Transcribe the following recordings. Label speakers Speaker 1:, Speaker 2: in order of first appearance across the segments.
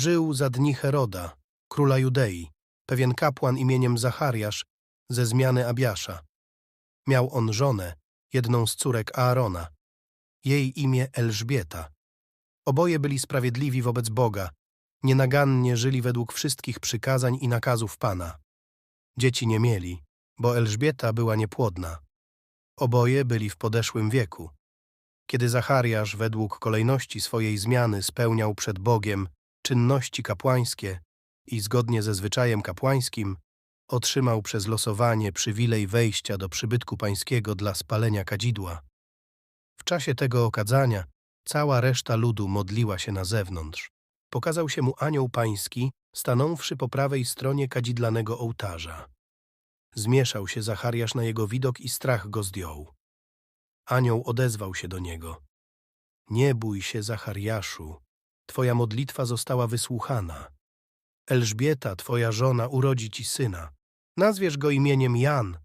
Speaker 1: Żył za dni Heroda, króla Judei, pewien kapłan imieniem Zachariasz ze zmiany Abiasza. Miał on żonę, jedną z córek Aarona. Jej imię Elżbieta. Oboje byli sprawiedliwi wobec Boga, nienagannie żyli według wszystkich przykazań i nakazów Pana. Dzieci nie mieli, bo Elżbieta była niepłodna. Oboje byli w podeszłym wieku. Kiedy Zachariasz według kolejności swojej zmiany spełniał przed Bogiem czynności kapłańskie i zgodnie ze zwyczajem kapłańskim otrzymał przez losowanie przywilej wejścia do przybytku pańskiego dla spalenia kadzidła. W czasie tego okadzania cała reszta ludu modliła się na zewnątrz. Pokazał się mu anioł pański, stanąwszy po prawej stronie kadzidlanego ołtarza. Zmieszał się Zachariasz na jego widok i strach go zdjął. Anioł odezwał się do niego. Nie bój się, Zachariaszu, twoja modlitwa została wysłuchana. Elżbieta, twoja żona, urodzi ci syna. Nazwiesz go imieniem Jan.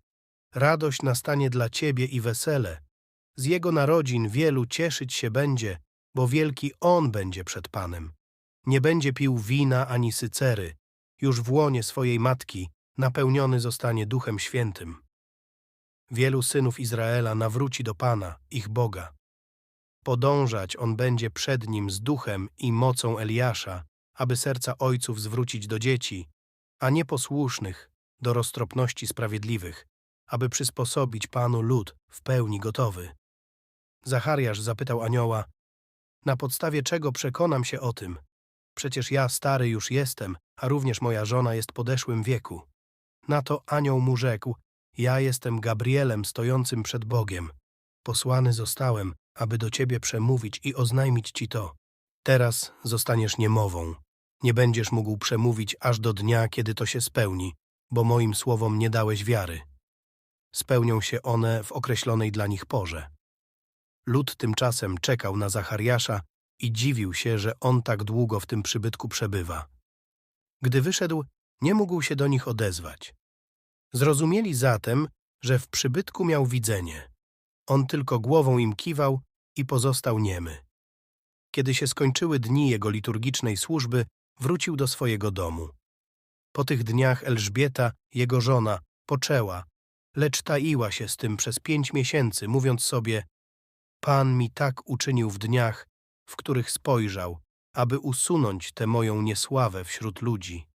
Speaker 1: Radość nastanie dla ciebie i wesele. Z jego narodzin wielu cieszyć się będzie, bo wielki on będzie przed Panem. Nie będzie pił wina ani sycery. Już w łonie swojej matki napełniony zostanie Duchem Świętym. Wielu synów Izraela nawróci do Pana, ich Boga. Podążać on będzie przed nim z duchem i mocą Eliasza, aby serca ojców zwrócić do dzieci, a nieposłusznych do roztropności sprawiedliwych, aby przysposobić Panu lud w pełni gotowy. Zachariasz zapytał anioła, na podstawie czego przekonam się o tym? Przecież ja stary już jestem, a również moja żona jest podeszłym wieku. Na to anioł mu rzekł, ja jestem Gabrielem stojącym przed Bogiem. Posłany zostałem, aby do ciebie przemówić i oznajmić ci to. Teraz zostaniesz niemową. Nie będziesz mógł przemówić aż do dnia, kiedy to się spełni, bo moim słowom nie dałeś wiary. Spełnią się one w określonej dla nich porze. Lud tymczasem czekał na Zachariasza i dziwił się, że on tak długo w tym przybytku przebywa. Gdy wyszedł, nie mógł się do nich odezwać. Zrozumieli zatem, że w przybytku miał widzenie. On tylko głową im kiwał i pozostał niemy. Kiedy się skończyły dni jego liturgicznej służby, wrócił do swojego domu. Po tych dniach Elżbieta, jego żona, poczęła, lecz taiła się z tym przez pięć miesięcy, mówiąc sobie Pan mi tak uczynił w dniach, w których spojrzał, aby usunąć tę moją niesławę wśród ludzi.